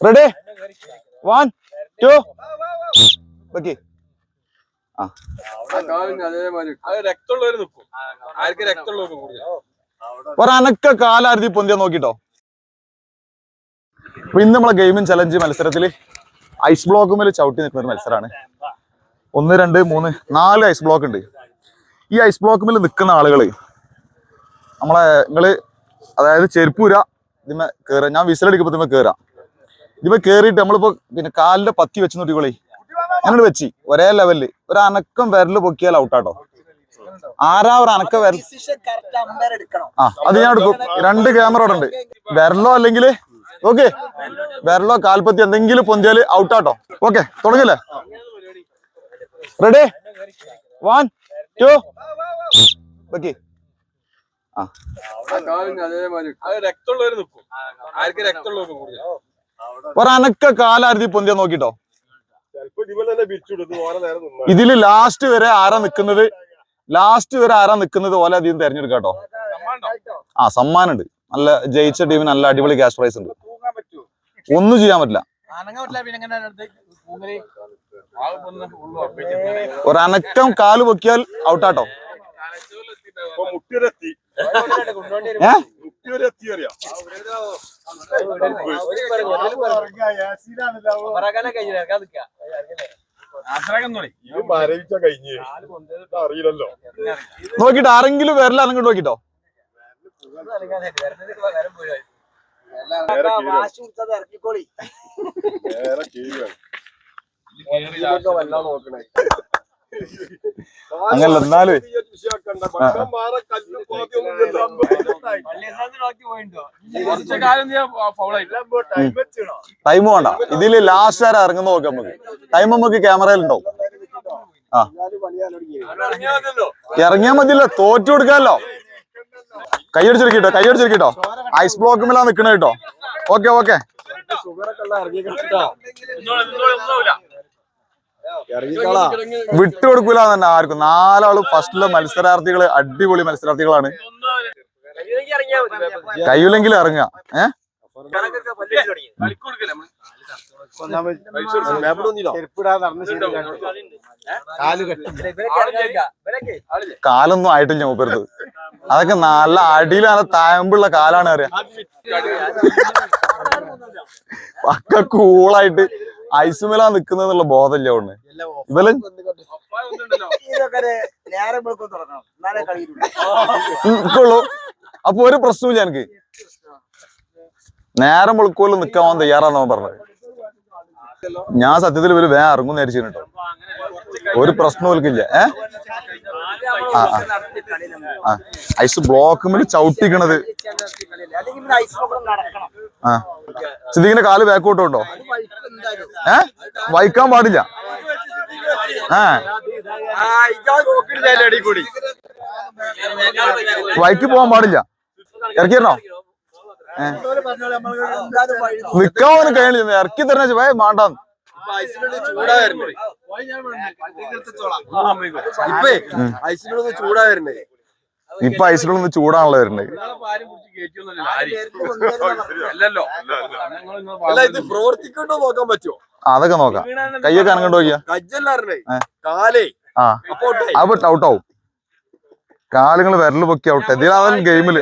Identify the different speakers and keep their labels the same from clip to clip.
Speaker 1: Ready one two okay ആ. ഒരനക്ക കാലാരുതി പൊന്തിയാ നോക്കിട്ടോ. അപ്പൊ ഇന്ന് നമ്മളെ ഗെയിമിംഗ് ചലഞ്ച് മത്സരത്തിൽ ഐസ് ബ്ലോക്ക് മേലെ ചവിട്ടി നിൽക്കുന്ന ഒരു മത്സരമാണ് ഒന്ന് രണ്ട് മൂന്ന് നാല് ഐസ് ബ്ലോക്ക് ഉണ്ട്. ഈ ഐസ് ബ്ലോക്ക് മേലെ നിൽക്കുന്ന ആളുകൾ നമ്മളെ നിങ്ങൾ അതായത് ചെരുപ്പൂര ഇതിമ്മ കേറാ. ഞാൻ വിസിലടിക്കുമ്പോ ഇതിമ്മ കേറാ. ഇതിമേ കേറിയിട്ട് നമ്മളിപ്പോ പിന്നെ കാലിന്റെ പത്തി വെച്ച് നോട്ടിക്കോളി അങ്ങനെ വെച്ച്. ഒരേ ലെവലിൽ ഒരു അനക്കം വിരൽ പൊക്കിയാൽ ഔട്ടാട്ടോ ആരാ ഒരു അനക്ക വിരൽ ആ അത് ഞാൻ എടുക്കും. രണ്ട് ക്യാമറ അവിടെ ഉണ്ട്. വിരലോ അല്ലെങ്കിൽ ഓക്കെ. വിരലോ കാൽപ്പത്തി എന്തെങ്കിലും പൊന്തിയാൽ ഔട്ടാട്ടോ ഓക്കെ തുടങ്ങില്ലേ? റെഡി വൺ ടു ഓക്കെ ആ.
Speaker 2: രക്തമുള്ളവർ രക്തമുള്ളവര് നിൽക്കും. ആർക്ക് രക്തമുള്ളവർക്ക് കൂടുതൽ?
Speaker 1: ഒരനക്ക കാലാരുതി പൊന്തിയ നോക്കിട്ടോ. ഇതിൽ ലാസ്റ്റ് വരെ ആരാ നിക്കുന്നത്? ലാസ്റ്റ് വരെ ആരാ നിക്കുന്നത്? ഓല അധികം തെരഞ്ഞെടുക്കാട്ടോ ആ സമ്മാനം ഉണ്ട്. നല്ല ജയിച്ച ടീമിന് നല്ല അടിപൊളി ക്യാഷ് പ്രൈസ് ഉണ്ട്. ഒന്നും ചെയ്യാൻ പറ്റില്ല. ഒരനക്കം കാൽ പൊക്കിയാൽ ഔട്ടാട്ടോ
Speaker 3: ഇപ്പൊ മരവിച്ച കഴിഞ്ഞ്. ഇത് അറിയില്ലല്ലോ
Speaker 1: നോക്കിട്ടോ. ആരെങ്കിലും വരല അങ്ങോട്ട് നോക്കിട്ടോ
Speaker 3: നേരെ നേരെ കീഴിലാണ് നോക്കണേ.
Speaker 1: അങ്ങനല്ല എന്നാലും ടൈം വേണ്ട. ഇതിൽ ലാസ്റ്റ് വരെ ഇറങ്ങുന്ന നോക്കാം നമുക്ക്. ടൈം നമുക്ക് ക്യാമറയിലുണ്ടാവും ആ. ഇറങ്ങിയാ മതിയല്ലോ. തോറ്റു കൊടുക്കാമല്ലോ. കൈയടിച്ചിരിക്കട്ടോ കൈയടിച്ചിരിക്കട്ടോ ഐസ് ബ്ലോക്ക് മേലാ നിക്കണ കേട്ടോ. ഓക്കെ ഓക്കെ വിട്ടുകൊടുക്കൂല തന്നെ ആർക്കും. നാലാൾ ഫസ്റ്റിലെ മത്സരാർത്ഥികൾ അടിപൊളി മത്സരാർത്ഥികളാണ്. കയ്യിലെങ്കിൽ ഇറങ്ങുക. ഏഹ് കാലൊന്നും ആയിട്ടില്ല മൂപ്പരുത്. അതൊക്കെ നല്ല അടിയിൽ നല്ല തായമ്പുള്ള കാലാണ് അറിയാം. പക്ക കൂളായിട്ട് ഐസുമേലാ നിക്കുന്നുള്ള ബോധമില്ല ഒന്ന് ഇവൽ നിക്കുള്ളൂ. അപ്പൊ ഒരു പ്രശ്നമില്ല എനിക്ക്. നേരം വെളുക്കുമല്ലോ നിക്കാൻ പോകാൻ തയ്യാറാന്ന് അവൻ പറഞ്ഞത്. ഞാൻ സത്യത്തിൽ ഇവർ വേ ഇറങ്ങും നേരിച്ചിട്ടോ കേട്ടോ. ഒരു പ്രശ്നം ഇല്ല ഏ? ആ ഐസ് ബ്ലോക്ക് മേലെ ചവിട്ടിക്കണത് ആ. സിദ്ദീഖിന്റെ കാൽ ബാക്കോട്ട് ഉണ്ടോ ഏ? വൈക്കാൻ പാടില്ല. വൈക്ക് പോകാൻ പാടില്ല. ഇറക്കിയിരുന്നോ? പോലും കഴിയണില്ല ഇറക്കി തരണ വേ മാണ്ടാന്ന്.
Speaker 3: ഐസിനോട് ചൂടാ വരുന്നേ
Speaker 1: ഇപ്പൊ ഐസിലൊന്ന് ചൂടാണല്ലോ വരുന്നത്.
Speaker 2: അല്ലല്ലോ.
Speaker 3: അല്ല ഇത് പ്രവർത്തിക്കണ്ടോ നോക്കാൻ പറ്റുമോ?
Speaker 1: അതൊക്കെ നോക്കാം. കയ്യൊക്കെ അനങ്ങോട്ട് നോക്കിയാ?
Speaker 3: കജ്ജല്ലാറിനെ കാലേ.
Speaker 1: ആ.
Speaker 3: അപ്പൊ
Speaker 1: ഔട്ടാവും ഔട്ട് കാലുകൾ വിരൽ പൊക്കി ഔട്ട്. ഇതിലാവും ഗെയിമിൽ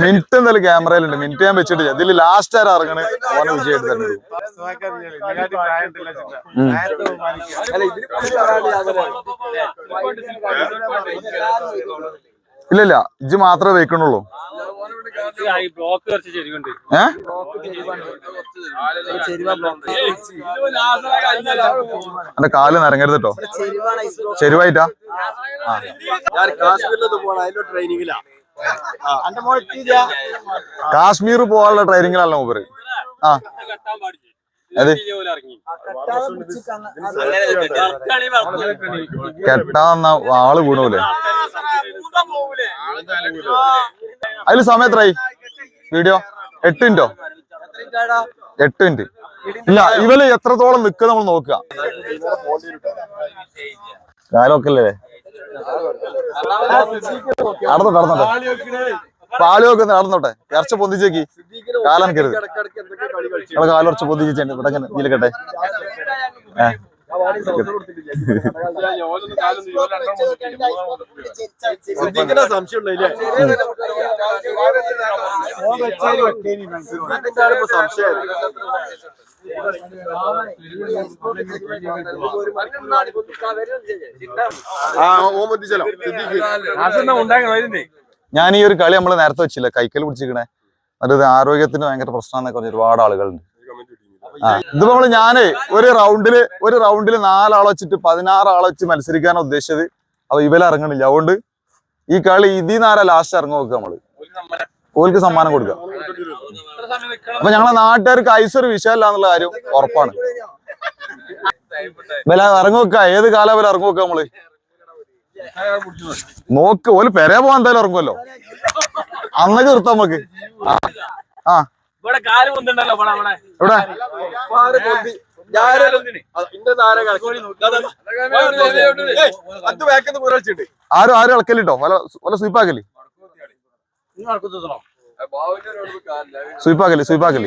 Speaker 1: മിനിറ്റ് എന്തായാലും ക്യാമറയിലുണ്ട്. മിനിറ്റ് ഞാൻ വെച്ചിട്ട് ഇതിൽ ലാസ്റ്റ് ആരാ ഇറങ്ങണ്? ഓനെ തന്നെ ഉം. ഇല്ല ഇല്ല ഇജ്ജ് മാത്രമേ വെക്കണുള്ളൂ എന്റെ കാൽ നിറങ്ങരുത് കേട്ടോ ചെരുവായിട്ടാ? കാശ്മീർ പോവാനുള്ള ട്രെയിനിങ്ങിലല്ല മൂപ്പര്. ആ. അത് കെട്ടാന്ന ആൾ വീണൂലേ അതിൽ സമയം എത്രയായി വീഡിയോ എട്ട് മിനിറ്റോ എട്ട് മിനിറ്റ് ഇല്ല ഇവൽ എത്രത്തോളം നിക്കുക നമ്മൾ നോക്കുക കാലൊക്കെ അല്ലേ നടന്നോ നടന്നോ പാൽ നോക്കുന്ന നടന്നോട്ടെ? ഇറച്ച പൊന്തിച്ചേക്ക്. കാലം കരുത്. നിങ്ങളെ കാലുറച്ച് പൊന്തിച്ചിട്ടുണ്ട് ഇവിടെ അങ്ങനെ നീലക്കട്ടെ
Speaker 3: ആ.
Speaker 2: അതെന്നാ അതിന്റെ
Speaker 1: ഞാൻ ഈ ഒരു കളി നമ്മൾ നേരത്തെ വെച്ചില്ല? കൈക്കൽ പിടിച്ചിരിക്കണേ. അത് ആരോഗ്യത്തിന് ഭയങ്കര പ്രശ്നമാണെന്നൊക്കെ പറഞ്ഞ ഒരുപാട് ആളുകളുണ്ട്. ആ ഇതിപ്പോ നമ്മൾ ഞാനേ ഒരു റൗണ്ടിൽ ഒരു റൗണ്ടിൽ നാലാളെ വെച്ചിട്ട് പതിനാറ് ആളെ വെച്ച് മത്സരിക്കാനാണ് ഉദ്ദേശിച്ചത്. അപ്പൊ ഇവല ഇറങ്ങണില്ല. അതുകൊണ്ട് ഈ കളി ഇതിനാരാ ആരാ ലാസ്റ്റ് ഇറങ്ങി നോക്കുക
Speaker 2: നമ്മൾ.
Speaker 1: ഓൽക്ക് സമ്മാനം
Speaker 2: കൊടുക്കാം.
Speaker 1: അപ്പൊ ഞങ്ങളെ നാട്ടുകാർക്ക് ഐസ് ഒരു വിഷയമല്ല എന്നുള്ള കാര്യം ഉറപ്പാണ്. ഇവല ഇറങ്ങി വെക്ക ഏത് കാലം ഇറങ്ങി വെക്കുക
Speaker 2: നമ്മൾ? നോക്ക്.
Speaker 1: ഓൽ പെരേ പോവാൻ എന്തായാലും ഇറങ്ങുമല്ലോ അന്നൊക്കെ നിർത്താം നമുക്ക് ആ.
Speaker 2: ഇവിടെ
Speaker 3: ആര്
Speaker 1: ആരും ഇളക്കലിട്ടോ? വല വല സ്വീപ്പാക്കൽ? സ്വീപ്പാക്കൽ സ്വീപ്പാക്കൽ.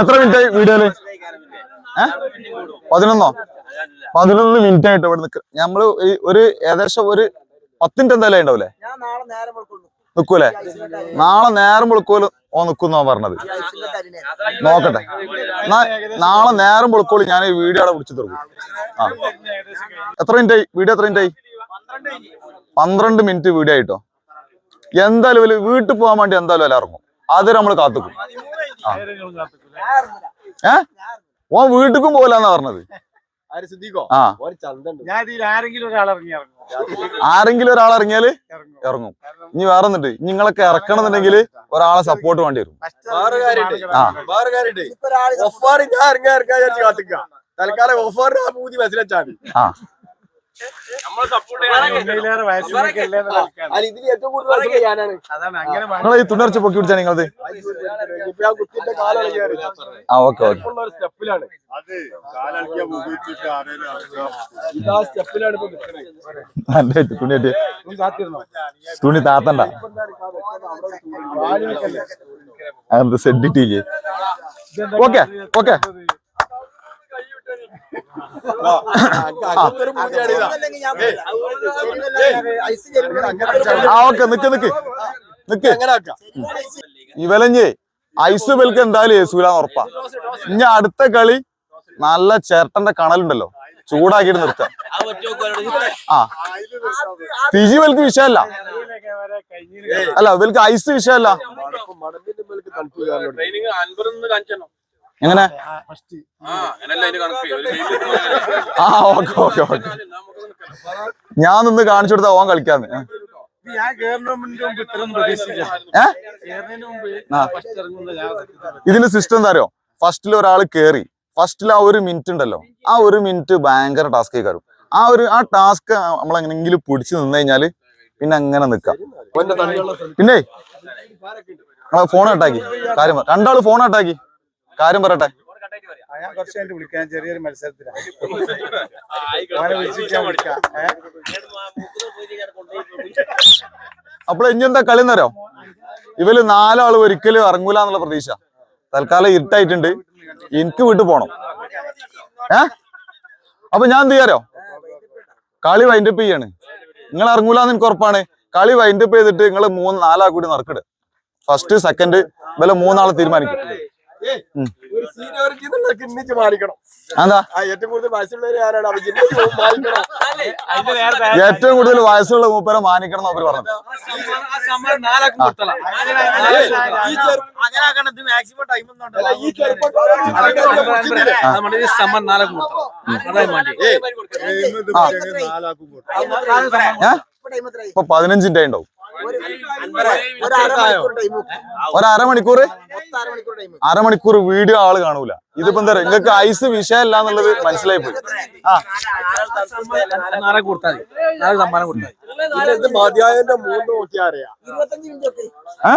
Speaker 1: എത്ര മിനിറ്റായി വീഡിയോയിൽ? പതിനൊന്നോ? പതിനൊന്ന് മിനിറ്റ് ആയിട്ട് ഇവിടെ നിൽക്കുക നമ്മൾ ഒരു ഏകദേശം ഒരു പത്തിന്റെ എന്തായാലും ഉണ്ടാവൂലേ
Speaker 4: ഞാൻ നാളെ നേരം വെളുക്കുള്ളൂ.
Speaker 1: നിക്കൂലേ? നാളെ നേരം വെളുക്കോൽ ഓ നിക്കുന്നോ പറഞ്ഞത്. നോക്കട്ടെ. നാളെ നേരം വെളുക്കോളി ഞാൻ ഈ വീഡിയോ അവിടെ പിടിച്ചു തീർക്കും. ആ. എത്ര മിനിറ്റ് ആയി? വീഡിയോ എത്ര മിനിറ്റ് ആയി? പന്ത്രണ്ട് മിനിറ്റ് വീഡിയോ ആയിട്ടോ? എന്തായാലും വലിയ വീട്ടിൽ പോകാൻ വേണ്ടി എന്തായാലും വില ഇറങ്ങും. അത് നമ്മൾ കാത്തുക്കും. ഏ? ഓ വീട്ടിക്കും പോകില്ലെന്നാ പറഞ്ഞത്.
Speaker 3: ആര് സിദ്ദീഖോ?
Speaker 1: ആ.
Speaker 3: ഒരു ചന്തണ്ട്.
Speaker 2: ഞാൻ ഇതിൽ ആരെങ്കിലും ഒരാൾ ഇറങ്ങി. ഇറങ്ങും
Speaker 1: ആരെങ്കിലും ഒരാൾ ഇറങ്ങിയാൽ ഇറങ്ങും. ഇനി വേറെ ഒന്നുണ്ട്. നിങ്ങളൊക്കെ ഇറക്കണമെന്നുണ്ടെങ്കിൽ ഒരാളെ സപ്പോർട്ട് വേണ്ടി വരും.
Speaker 3: തൽക്കാലം ഒഫാറിന് ആ പൂതി മനസ്സിലാച്ചാൽ
Speaker 1: നിങ്ങൾ ഈ തുണർച്ച പൊക്കി പിടിച്ചാ നിങ്ങളത്? ആ ഓക്കെ ഓക്കെ.
Speaker 3: ഉള്ള ഒരു സ്റ്റെപ്പിലാണ്.
Speaker 5: അത് കാലടിക്കാൻ ഉപയോഗിച്ചിട്ട് ആരെങ്കിലും
Speaker 3: ഇതാ സ്റ്റെപ്പിലാണ് ഇപ്പൊ നിൽക്കുന്നത്
Speaker 1: നല്ല തുണി താത്തണ്ട. അതെന്ത് സെഡിറ്റില്ലേ ഓക്കെ ഓക്കെ
Speaker 3: അങ്ങനത്തെ ഒരു പൂതിയാണ് ഇതാ
Speaker 4: അല്ലെങ്കിൽ ഞാൻ ഐസ് ചെരുപ്പ്
Speaker 1: ആ ഓക്കെ നിക്ക് നിക്ക്. നിക്ക്.
Speaker 3: ഇവലഞ്ഞേ ആക്കാം
Speaker 1: ഇവലഞ്ഞ് ഐസ് ബെൽക്ക് എന്തായാലും യേസൂലാന്ന് ഉറപ്പാ. ഇനി അടുത്ത കളി നല്ല ചേട്ടന്റെ കണലുണ്ടല്ലോ. ചൂടാക്കിയിട്ട് നിർത്താം. ആ. തിജി വെൽക്ക് വിഷയമല്ല. അല്ല ഇവൽക്ക് ഐസ് വിഷയമല്ല. എങ്ങനെ?
Speaker 2: ആ
Speaker 1: ഓക്കെ ഓക്കെ ഓക്കെ. ഞാൻ നിന്ന് കാണിച്ചു കൊടുത്താ ഓൻ കളിക്കാന്ന് ഇതിന് സിസ്റ്റം എന്താ അറിയോ? ഫസ്റ്റിൽ ഒരാൾ കേറി. ഫസ്റ്റിൽ ആ ഒരു മിനിറ്റ് ഉണ്ടല്ലോ. ആ ഒരു മിനിറ്റ് ഭയങ്കര ടാസ്ക് കയറും. ആ ഒരു ആ ടാസ്ക് നമ്മൾ എങ്ങനെങ്കിലും പിടിച്ചു നിന്ന് കഴിഞ്ഞാൽ പിന്നെ അങ്ങനെ നിക്കാം. പിന്നെ? ഫോൺ കട്ടാക്കി കാര്യം രണ്ടാൾ ഫോൺ കട്ടാക്കി കാര്യം പറയട്ടെ.
Speaker 6: ഞാൻ കുറച്ച് കഴിഞ്ഞിട്ട് വിളിക്കാം. ചെറിയൊരു മത്സരത്തിലാണ്
Speaker 2: അവനെ
Speaker 6: വിളിക്കാം?
Speaker 1: അപ്പോൾ ഇനി എന്താ കളി എന്നറിയോ? ഇവൽ നാലാൾ ഒരിക്കലും ഇറങ്ങൂല എന്നുള്ള പ്രതീക്ഷ. തൽക്കാലം ഇരുട്ടായിട്ടുണ്ട്. എനിക്ക് വീട്ടിൽ പോണം. ഏ? അപ്പൊ ഞാൻ എന്ത് ചെയ്യാരോ കളി വൈൻഡപ്പ് ചെയ്യാണ്. നിങ്ങൾ ഇറങ്ങൂലെന്ന് എനിക്ക് ഉറപ്പാണ്. കളി വൈൻഡപ്പ് ചെയ്തിട്ട് നിങ്ങൾ മൂന്ന് നാലാ കൂടി നറുക്കിട് ഫസ്റ്റ് സെക്കൻഡ് ഇവലെ മൂന്നാളെ തീരുമാനിക്കും.
Speaker 3: ഏറ്റവും കൂടുതൽ
Speaker 1: വയസ്സുള്ള മൂപ്പരെ മാനിക്കണം എന്ന് അവർ
Speaker 4: പറഞ്ഞു
Speaker 1: ഇപ്പൊ പതിനഞ്ചിന്റെ ഉണ്ടാവും
Speaker 4: ഒരു ഒരു അരമണിക്കൂർ
Speaker 1: വീഡിയോ ആൾ കാണൂല. ഇതിപ്പോ എന്താ പറയാ നിങ്ങൾക്ക് ഐസ് വിഷയമല്ല എന്നുള്ളത് മനസ്സിലായി പോയി. ആ?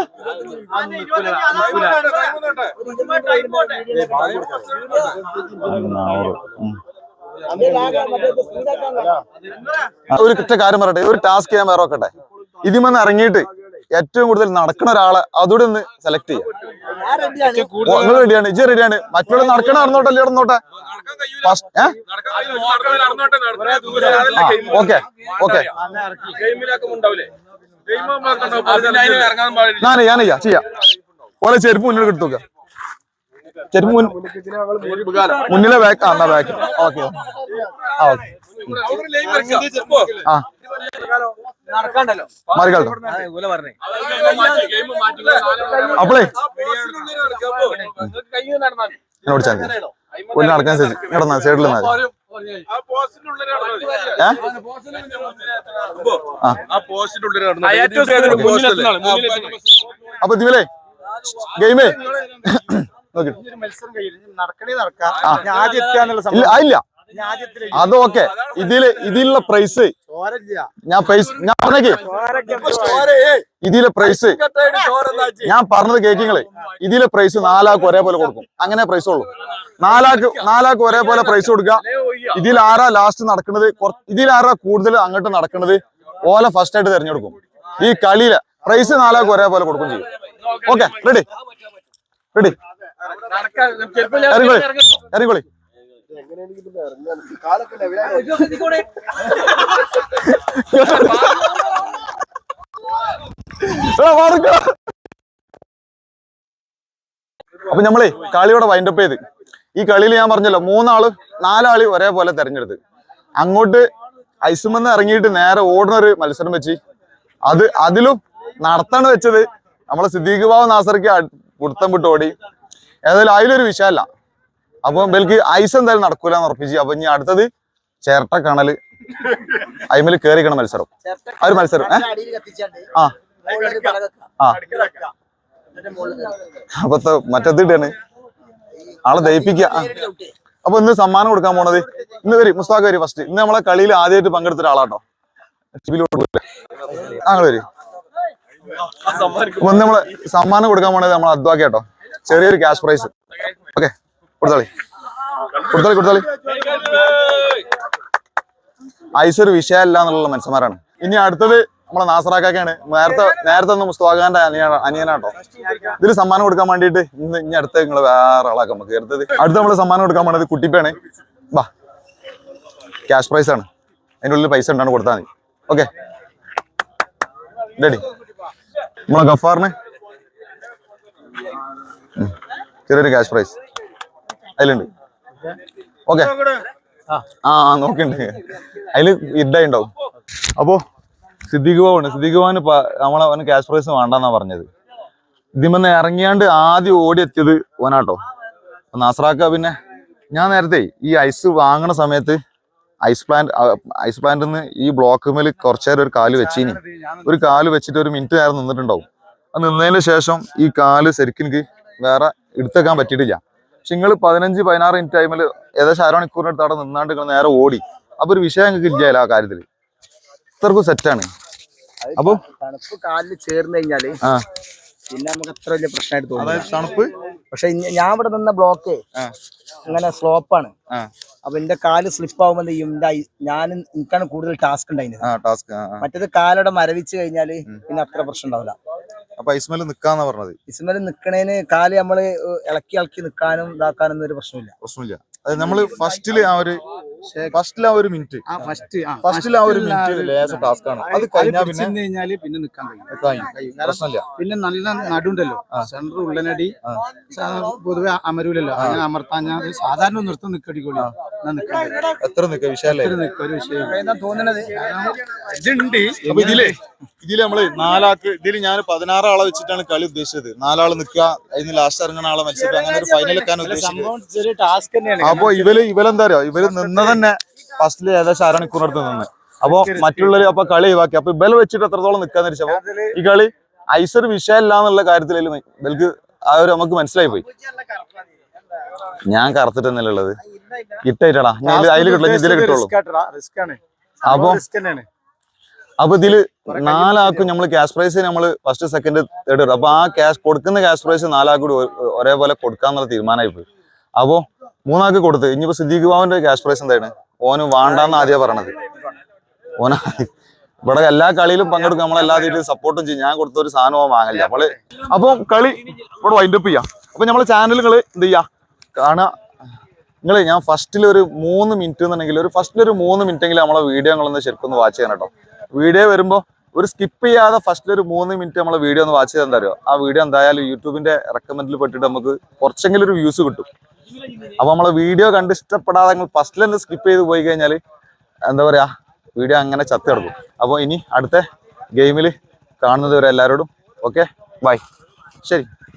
Speaker 4: ഒരു
Speaker 1: കൃത്യ കാര്യം പറയട്ടെ. ഒരു ടാസ്ക് ഞാൻ വേറെ നോക്കട്ടെ ഇതിമെന്ന് ഇറങ്ങിയിട്ട് ഏറ്റവും കൂടുതൽ നടക്കുന്ന ഒരാളെ അതോടെ ഒന്ന് സെലക്ട് ചെയ്യാം.
Speaker 4: റെഡിയാണ്
Speaker 1: നിങ്ങൾ റെഡിയാണ് മറ്റുള്ള നടക്കണ നടന്നോട്ടെ നടന്നോട്ടെ? ഫസ്റ്റ് ഏ? ഓക്കെ ഓക്കെ ഞാൻ ഞാൻ ചെയ്യാം. ഓലെ ചെരുപ്പ് മുന്നിൽ എടുത്തു നോക്കാം. ചെരുപ്പ് മുന്നിലെ ബാക്ക് ആ എന്നാ ബാക്ക് ഓക്കെ ആ ഓക്കെ ആ അപ്പളേ നടക്കാൻ കിടന്ന സൈഡിൽ നിന്നാൽ അപ്പൊ ഇതിലേ ഗെയിമേ. നോക്കി
Speaker 6: മത്സരം നടക്കണേ നടക്കാം. ഞാൻ ആദ്യം എത്താന്നുള്ള
Speaker 1: ഇല്ല.
Speaker 6: സംഭവം
Speaker 1: ആ, ഇല്ല
Speaker 6: ഞാൻ ആദ്യത്തിൽ
Speaker 1: അത് ഓക്കെ. ഇതിൽ ഇതിലുള്ള പ്രൈസ് ഞാൻ പ്രൈസ് ഞാൻ പറഞ്ഞേക്ക്. ഇതിലെ പ്രൈസ് ഞാൻ പറഞ്ഞത് കേക്കിങ്ങൾ ഇതിലെ പ്രൈസ് നാലാൾക്ക് ഒരേപോലെ കൊടുക്കും. അങ്ങനെ പ്രൈസ് ഉള്ളൂ. നാലാൾക്ക് നാലാൾക്ക് ഒരേപോലെ പ്രൈസ് കൊടുക്കുക. ഇതിൽ ആരാ ലാസ്റ്റ് നടക്കുന്നത് ഇതിൽ ആരാ കൂടുതൽ അങ്ങോട്ട് നടക്കുന്നത് ഓല ഫസ്റ്റ് ആയിട്ട് തിരഞ്ഞെടുക്കും. ഈ കളിയിലെ പ്രൈസ് നാലാൾക്ക് ഒരേപോലെ കൊടുക്കും ചെയ്യും. ഓക്കെ റെഡി റെഡി ഇറങ്ങിക്കോളി. ഇറങ്ങിക്കോളി. അപ്പൊ നമ്മളെ കളിയോടെ വൈൻഡപ്പ് ചെയ്ത്. ഈ കളിയിൽ ഞാൻ പറഞ്ഞല്ലോ മൂന്നാൾ നാലാൾ ഒരേപോലെ തെരഞ്ഞെടുത്ത്. അങ്ങോട്ട് ഐസുമെന്ന് ഇറങ്ങിയിട്ട് നേരെ ഓടുന്ന ഒരു മത്സരം വെച്ച്. അത് അതിലും നടത്താണ് വെച്ചത്. നമ്മളെ സിദ്ദീഖ് ബാബു നാസർക്ക് പുടുത്തം വിട്ട് ഓടി ഏതായാലും അതിലൊരു വിഷയമല്ല. അപ്പൊ ബൽക്ക് ഐസ് എന്തായാലും നടക്കൂല എന്ന് ഉറപ്പിച്ച്. അപ്പൊ ഇനി അടുത്തത് ചേർട്ട കണൽ. അയിമൽ കേറിക്കണ മത്സരം. ആ ഒരു മത്സരം. ആ. ആ. അപ്പത്തെ മറ്റത്ത് ആളെ ദയിപ്പിക്കുക. അപ്പൊ ഇന്ന് സമ്മാനം കൊടുക്കാൻ പോണത് ഇന്ന് വരി മുസ്താഖ് വരി ഫസ്റ്റ് ഇന്ന് നമ്മളെ കളിയിൽ ആദ്യമായിട്ട് പങ്കെടുത്ത ഒരാളാട്ടോ അങ്ങനെ വരി. അപ്പൊ ഇന്ന് നമ്മൾ സമ്മാനം കൊടുക്കാൻ പോണത് നമ്മൾ അദ്വാക്കേട്ടോ ചെറിയൊരു ക്യാഷ് പ്രൈസ് ഓക്കെ. കൊടുത്താളി. കൊടുത്താളി കൊടുത്താളി. ഐസ് ഒരു വിഷയമല്ല എന്നുള്ള മനുഷ്യന്മാരാണ്. ഇനി അടുത്തത് നമ്മളെ നാസറാക്കാക്കാണ് നേരത്തെ നേരത്തെ ഒന്ന് മുസ്തവാഖാന്റെ അനിയന അനിയനാട്ടോ. ഇതിൽ സമ്മാനം കൊടുക്കാൻ വേണ്ടിയിട്ട് ഇന്ന് ഇനി അടുത്ത നിങ്ങൾ വേറെ ആളാക്കാം നമുക്ക്. അടുത്തത് അടുത്ത നമ്മൾ സമ്മാനം കൊടുക്കാൻ വേണ്ടത് കുട്ടിപ്പയാണ് വാ ക്യാഷ് പ്രൈസ് ആണ്. അതിന്റെ ഉള്ളിൽ പൈസ ഉണ്ടാണ് കൊടുത്താൽ മതി. ഓക്കെ. റെഡി നമ്മളെ ഗഫാറിന്. ചെറിയൊരു ക്യാഷ് പ്രൈസ് അതിലുണ്ട്. ഓക്കെ. ആ നോക്കുന്നുണ്ട് അതിൽ ഇഡായി ഉണ്ടാവും അപ്പോ സിദ്ദിഖ് ബാബുണ്ട്. സിദ്ദിഖ് ബാബുന് നമ്മളെ അവന് ക്യാഷ് പ്രൈസ് വേണ്ടെന്നാ പറഞ്ഞത്. ഇതിമെന്ന് ഇറങ്ങിയാണ്ട് ആദ്യം ഓടിയെത്തിയത് ഓനാട്ടോ. നാസറാക്ക പിന്നെ. ഞാൻ നേരത്തെ ഈ ഐസ് വാങ്ങണ സമയത്ത് ഐസ് പ്ലാന്റ് ഐസ് പ്ലാന്റിൽ നിന്ന് ഈ ബ്ലോക്ക് മേൽ കുറച്ചു നേരം ഒരു കാൽ വെച്ചിനി. ഒരു കാൽ വെച്ചിട്ട് ഒരു മിനിറ്റ് നേരം നിന്നിട്ടുണ്ടാവും. അത് നിന്നതിന് ശേഷം ഈ കാൽ ശരിക്കും എനിക്ക് വേറെ എടുത്തേക്കാൻ പറ്റിയിട്ടില്ല. പക്ഷെ നിങ്ങൾ പതിനഞ്ച് പതിനാറ് മിനിറ്റ് ടൈമിൽ ഏകദേശം അരമണിക്കൂറിന് അടുത്ത് അവിടെ നിന്നാണ്ട് നിങ്ങൾ നേരെ ഓടി. അപ്പൊ ഒരു വിഷയം നിങ്ങൾക്ക് ഇല്ല ആ കാര്യത്തിൽ ഇത്രക്കും സെറ്റാണ് അപ്പൊ
Speaker 4: തണുപ്പ് കാലിൽ ചേർന്ന്
Speaker 1: കഴിഞ്ഞാൽ
Speaker 4: പിന്നെ നമുക്ക് അത്ര വലിയ പ്രശ്നമായിട്ട് തോന്നുന്നു
Speaker 1: തണുപ്പ്?
Speaker 4: പക്ഷെ ഞാൻ ഇവിടെ നിന്ന ബ്ലോക്ക്. അങ്ങനെ സ്ലോപ്പാണ് അപ്പൊ എന്റെ കാൽ സ്ലിപ്പ് ആവുമ്പോൾ എന്ത് ചെയ്യും? ഞാൻ എനിക്കാണ് കൂടുതൽ ടാസ്ക് ഉണ്ടായിരുന്നത്. മറ്റേത് കാലവിടെ മരവിച്ച് കഴിഞ്ഞാൽ പിന്നെ അത്ര പ്രശ്നം ഉണ്ടാവില്ല.
Speaker 1: അപ്പൊ ഇസ്മൽ നിക്കാന്നാ പറഞ്ഞത്.
Speaker 4: ഇസ്മൽ നിക്കണേന് കാൽ നമ്മൾ ഇളക്കി ഇളക്കി നിക്കാനും ഇതാക്കാനും ഒരു പ്രശ്നമില്ല.
Speaker 1: പ്രശ്നമില്ല. അത് നമ്മൾ ഫസ്റ്റിൽ ആ ഒരു ഫസ്റ്റിൽ ആ ഒരു മിനിറ്റ്.
Speaker 6: ആ ഫസ്റ്റ്
Speaker 1: ഫസ്റ്റിൽ ആ ഒരു മിനിറ്റ് ലേശ ടാസ്ക് ആണ്. അത് കഴിഞ്ഞാൽ പിന്നെ
Speaker 6: കഴിഞ്ഞാൽ പിന്നെ നിക്കാൻ കഴിയും.
Speaker 1: പ്രശ്നമില്ല.
Speaker 6: പിന്നെ നല്ല നടുണ്ടല്ലോ. സെന്റർ ഉള്ളനടി പൊതുവെ അമരൂലല്ലോ. അങ്ങനെ അമർത്താൻ ഞാൻ സാധാരണ നൃത്തം നിക്കടിക്കോളി ഞാൻ നിക്കാൻ കഴിയും.
Speaker 1: എത്ര നിക്ക
Speaker 4: വിശാലേ
Speaker 6: ഇതുണ്ട്.
Speaker 1: അപ്പൊ ഇതിൽ ഇതിൽ നമ്മൾ നാലാക്ക് ഇതിൽ ഞാൻ പതിനാറ് ആളെ വെച്ചിട്ടാണ് കളി ഉദ്ദേശിച്ചത്. നാലാൾ നിക്കുക അതിന് ലാസ്റ്റ് ഇറങ്ങുന്ന ആളെ മത്സരം അങ്ങനെ ഒരു ഫൈനൽ ഉദ്ദേശിച്ചത്.
Speaker 6: ടാസ്ക്
Speaker 1: അപ്പൊ ഇവർ ഇവരെന്താ അറിയോ ഇവർ നിന്ന് തന്നെ ഫസ്റ്റിൽ ഏകദേശം അരമണിക്കൂറിനടുത്ത് നിന്ന്. അപ്പൊ മറ്റുള്ളവര് അപ്പൊ കളി ഒഴിവാക്കി. അപ്പൊ ഇവലെ വെച്ചിട്ട് എത്രത്തോളം നിക്കാന്ന് വെച്ചപ്പോ ഈ കളി ഐസർ വിഷയമല്ല എന്നുള്ള കാര്യത്തിൽ ഇവൽക്ക് ആ ഒരു നമുക്ക് മനസ്സിലായി പോയി. ഞാൻ കറുത്തിട്ടന്നല്ലേ ഉള്ളത്? ഇട്ടായിട്ടാടാ ഞാൻ അതിൽ കിട്ടില്ല കിട്ടുള്ളൂ
Speaker 6: റിസ്ക് ആണ്.
Speaker 1: അപ്പൊ
Speaker 6: റിസ്ക് തന്നെയാണ്.
Speaker 1: അപ്പൊ ഇതിൽ നാലാക്കും നമ്മൾ ക്യാഷ് പ്രൈസ് നമ്മൾ ഫസ്റ്റ് സെക്കൻഡ് തേർഡ് ഇടും അപ്പൊ ആ ക്യാഷ് കൊടുക്കുന്ന ക്യാഷ് പ്രൈസ് നാലാക്കും കൂടി ഒ- ഒരേപോലെ കൊടുക്കാന്നുള്ള തീരുമാനമായി പോയി അപ്പോ മൂന്നാക്ക് കൊടുത്ത്. ഇനിയിപ്പോ സിദ്ദീഖ് ബാബുന്റെ ക്യാഷ് പ്രൈസ് എന്താണ്? ഓന് വേണ്ടാന്ന് ആദ്യം പറയണത്. ഓന ഇവിടെ എല്ലാ കളിയിലും പങ്കെടുക്കും. നമ്മളെല്ലാ രീതിയിലും സപ്പോർട്ടും ചെയ്യും. ഞാൻ കൊടുത്ത ഒരു സാധനവും വാങ്ങില്ല അപ്പോൾ അപ്പം കളി ഇവിടെ വൈൻഡപ്പ് ചെയ്യാം. അപ്പൊ നമ്മളെ ചാനലുകൾ എന്ത് ചെയ്യാ? കാണുക നിങ്ങൾ ഞാൻ ഫസ്റ്റിൽ ഒരു മൂന്ന് മിനിറ്റ് എന്നുണ്ടെങ്കിൽ ഒരു ഫസ്റ്റിൽ ഒരു മൂന്ന് മിനിറ്റ് എങ്കിലും നമ്മളെ വീഡിയോ നിങ്ങളൊന്ന് ശരിക്കും ഒന്ന് വാച്ച് ചെയ്യണം കേട്ടോ വീഡിയോ വരുമ്പോൾ ഒരു സ്കിപ്പ് ചെയ്യാതെ ഫസ്റ്റിൽ ഒരു മൂന്ന് മിനിറ്റ് നമ്മളെ വീഡിയോ ഒന്ന് വാച്ച് ചെയ്താൽ തരുമോ ആ വീഡിയോ എന്തായാലും യൂട്യൂബിന്റെ റെക്കമെൻഡിൽ പെട്ടിട്ട് നമുക്ക് കുറച്ചെങ്കിലും ഒരു വ്യൂസ് കിട്ടും. അപ്പൊ നമ്മളെ വീഡിയോ കണ്ട് ഇഷ്ടപ്പെടാതെ നിങ്ങൾ ഫസ്റ്റിൽ തന്നെ സ്കിപ്പ് ചെയ്ത് പോയി കഴിഞ്ഞാൽ എന്താ പറയാ വീഡിയോ അങ്ങനെ ചത്തി കിടക്കും. അപ്പോൾ ഇനി അടുത്ത ഗെയിമിൽ കാണുന്നത് വരെ എല്ലാവരോടും ഓക്കെ ബൈ ശരി.